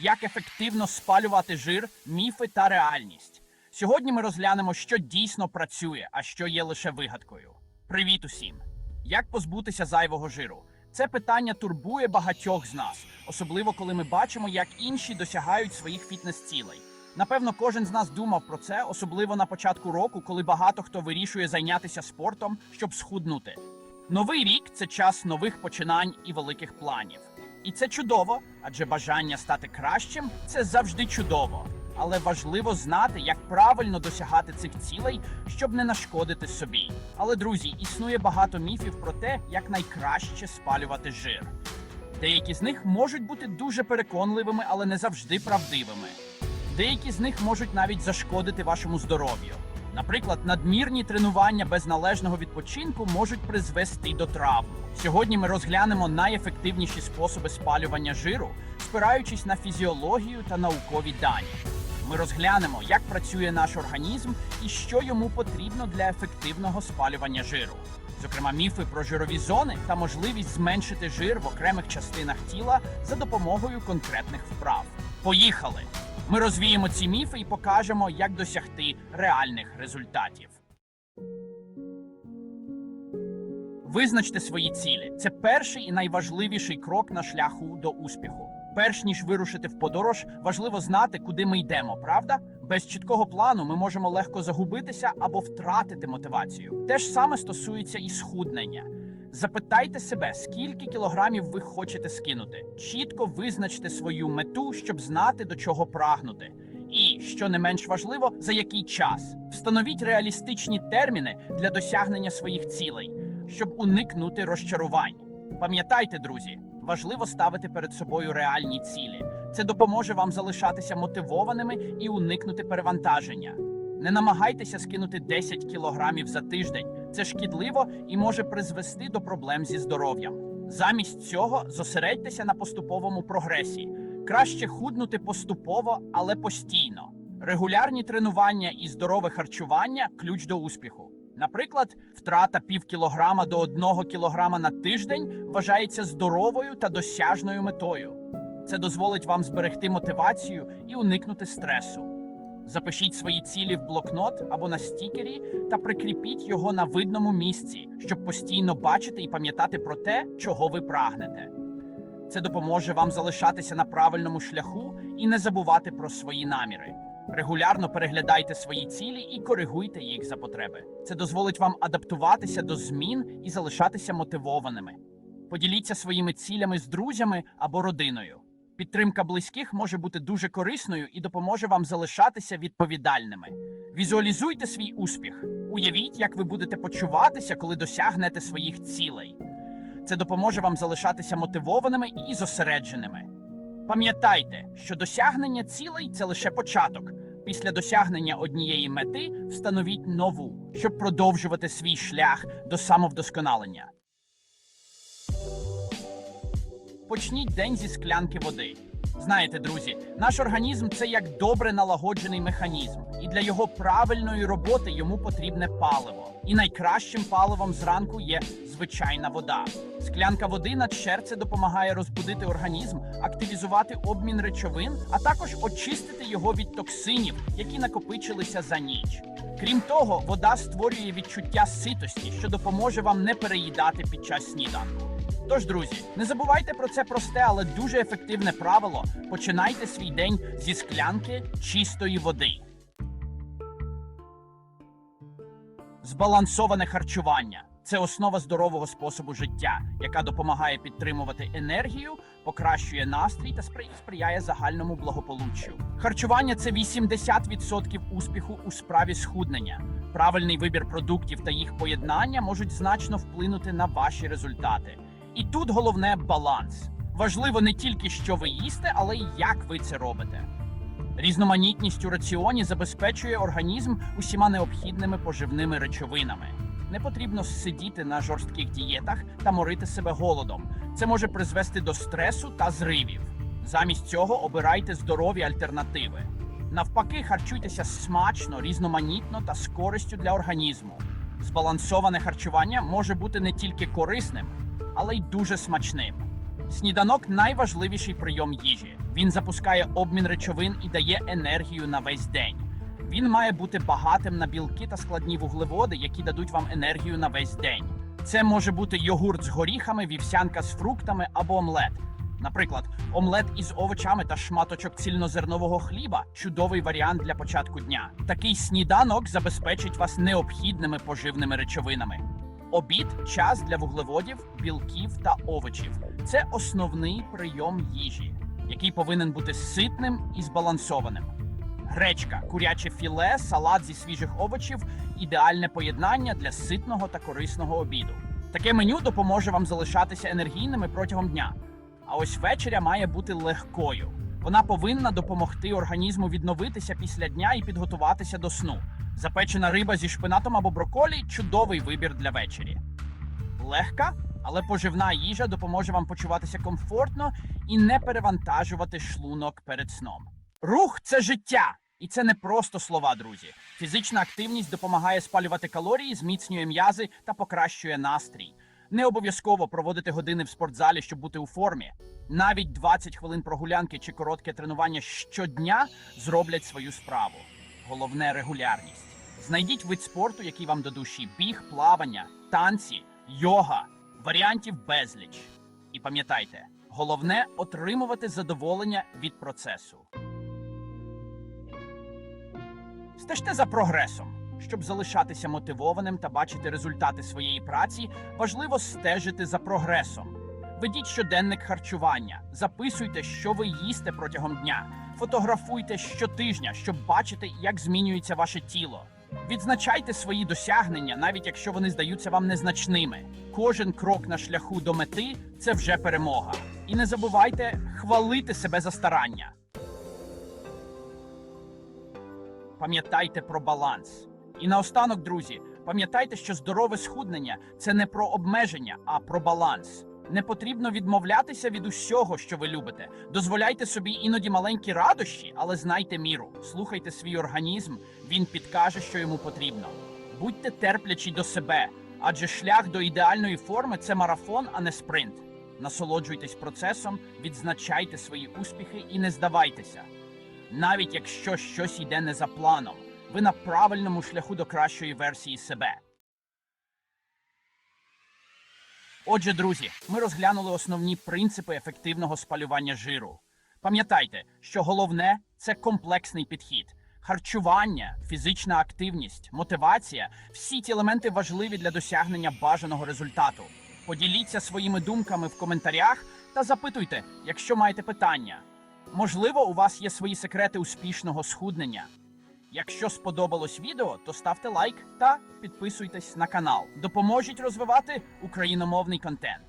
як ефективно спалювати жир, міфи та реальність. Сьогодні ми розглянемо, що дійсно працює, а що є лише вигадкою. Привіт усім! Як позбутися зайвого жиру? Це питання турбує багатьох з нас, особливо коли ми бачимо, як інші досягають своїх фітнес-цілей. Напевно, кожен з нас думав про це, особливо на початку року, коли багато хто вирішує зайнятися спортом, щоб схуднути. Новий рік це час нових починань і великих планів. І це чудово, адже бажання стати кращим це завжди чудово. Але важливо знати, як правильно досягати цих цілей, щоб не нашкодити собі. Але друзі, існує багато міфів про те, як найкраще спалювати жир. Деякі з них можуть бути дуже переконливими, але не завжди правдивими. Деякі з них можуть навіть зашкодити вашому здоров'ю. Наприклад, надмірні тренування без належного відпочинку можуть призвести до травм. Сьогодні ми розглянемо найефективніші способи спалювання жиру, спираючись на фізіологію та наукові дані. Ми розглянемо, як працює наш організм і що йому потрібно для ефективного спалювання жиру. Зокрема, міфи про жирові зони та можливість зменшити жир в окремих частинах тіла за допомогою конкретних вправ. Поїхали! Ми розвіємо ці міфи і покажемо, як досягти реальних результатів. Визначте свої цілі. Це перший і найважливіший крок на шляху до успіху. Перш ніж вирушити в подорож, важливо знати, куди ми йдемо, правда? Без чіткого плану ми можемо легко загубитися або втратити мотивацію. Те ж саме стосується і схуднення. Запитайте себе, скільки кілограмів ви хочете скинути. Чітко визначте свою мету, щоб знати, до чого прагнути. І, що не менш важливо, за який час. Встановіть реалістичні терміни для досягнення своїх цілей, щоб уникнути розчарувань. Пам'ятайте, друзі, важливо ставити перед собою реальні цілі. Це допоможе вам залишатися мотивованими і уникнути перевантаження. Не намагайтеся скинути 10 кілограмів за тиждень. Це шкідливо і може призвести до проблем зі здоров'ям. Замість цього зосередьтеся на поступовому прогресі. Краще худнути поступово, але постійно. Регулярні тренування і здорове харчування ключ до успіху. Наприклад, втрата пів кілограма до одного кілограма на тиждень вважається здоровою та досяжною метою. Це дозволить вам зберегти мотивацію і уникнути стресу. Запишіть свої цілі в блокнот або на стікері та прикріпіть його на видному місці, щоб постійно бачити і пам'ятати про те, чого ви прагнете. Це допоможе вам залишатися на правильному шляху і не забувати про свої наміри. Регулярно переглядайте свої цілі і коригуйте їх за потреби. Це дозволить вам адаптуватися до змін і залишатися мотивованими. Поділіться своїми цілями з друзями або родиною. Підтримка близьких може бути дуже корисною і допоможе вам залишатися відповідальними. Візуалізуйте свій успіх. Уявіть, як ви будете почуватися, коли досягнете своїх цілей. Це допоможе вам залишатися мотивованими і зосередженими. Пам'ятайте, що досягнення цілей це лише початок. Після досягнення однієї мети встановіть нову, щоб продовжувати свій шлях до самовдосконалення. Почніть день зі склянки води. Знаєте, друзі, наш організм це як добре налагоджений механізм, і для його правильної роботи йому потрібне паливо. І найкращим паливом зранку є звичайна вода. Склянка води на черце допомагає розбудити організм, активізувати обмін речовин, а також очистити його від токсинів, які накопичилися за ніч. Крім того, вода створює відчуття ситості, що допоможе вам не переїдати під час сніданку. Тож, друзі, не забувайте про це просте, але дуже ефективне правило. Починайте свій день зі склянки чистої води. Збалансоване харчування це основа здорового способу життя, яка допомагає підтримувати енергію, покращує настрій та сприяє загальному благополуччю. Харчування це 80% успіху у справі схуднення. Правильний вибір продуктів та їх поєднання можуть значно вплинути на ваші результати. І тут головне баланс. Важливо не тільки що ви їсте, але й як ви це робите. Різноманітність у раціоні забезпечує організм усіма необхідними поживними речовинами. Не потрібно сидіти на жорстких дієтах та морити себе голодом. Це може призвести до стресу та зривів. Замість цього обирайте здорові альтернативи. Навпаки, харчуйтеся смачно, різноманітно та з користю для організму. Збалансоване харчування може бути не тільки корисним, але й дуже смачним. Сніданок найважливіший прийом їжі. Він запускає обмін речовин і дає енергію на весь день. Він має бути багатим на білки та складні вуглеводи, які дадуть вам енергію на весь день. Це може бути йогурт з горіхами, вівсянка з фруктами або омлет. Наприклад, омлет із овочами та шматочок цільнозернового хліба чудовий варіант для початку дня. Такий сніданок забезпечить вас необхідними поживними речовинами. Обід час для вуглеводів, білків та овочів. Це основний прийом їжі, який повинен бути ситним і збалансованим. Гречка, куряче філе, салат зі свіжих овочів ідеальне поєднання для ситного та корисного обіду. Таке меню допоможе вам залишатися енергійними протягом дня. А ось вечеря має бути легкою. Вона повинна допомогти організму відновитися після дня і підготуватися до сну. Запечена риба зі шпинатом або броколі чудовий вибір для вечері. Легка, але поживна їжа допоможе вам почуватися комфортно і не перевантажувати шлунок перед сном. Рух це життя, і це не просто слова, друзі. Фізична активність допомагає спалювати калорії, зміцнює м'язи та покращує настрій. Не обов'язково проводити години в спортзалі, щоб бути у формі. Навіть 20 хвилин прогулянки чи коротке тренування щодня зроблять свою справу. Головне регулярність. Знайдіть вид спорту, який вам до душі: біг, плавання, танці, йога, варіантів безліч. І пам'ятайте, головне отримувати задоволення від процесу. Стежте за прогресом. Щоб залишатися мотивованим та бачити результати своєї праці, важливо стежити за прогресом. Ведіть щоденник харчування, записуйте, що ви їсте протягом дня, фотографуйте щотижня, щоб бачити, як змінюється ваше тіло. Відзначайте свої досягнення, навіть якщо вони здаються вам незначними. Кожен крок на шляху до мети це вже перемога. І не забувайте хвалити себе за старання. Пам'ятайте про баланс. І наостанок, друзі, пам'ятайте, що здорове схуднення це не про обмеження, а про баланс. Не потрібно відмовлятися від усього, що ви любите. Дозволяйте собі іноді маленькі радощі, але знайте міру. Слухайте свій організм, він підкаже, що йому потрібно. Будьте терплячі до себе, адже шлях до ідеальної форми це марафон, а не спринт. Насолоджуйтесь процесом, відзначайте свої успіхи і не здавайтеся. Навіть якщо щось йде не за планом, ви на правильному шляху до кращої версії себе. Отже, друзі, ми розглянули основні принципи ефективного спалювання жиру. Пам'ятайте, що головне це комплексний підхід. Харчування, фізична активність, мотивація всі ці елементи важливі для досягнення бажаного результату. Поділіться своїми думками в коментарях та запитуйте, якщо маєте питання. Можливо, у вас є свої секрети успішного схуднення. Якщо сподобалось відео, то ставте лайк та підписуйтесь на канал. Допоможіть розвивати україномовний контент.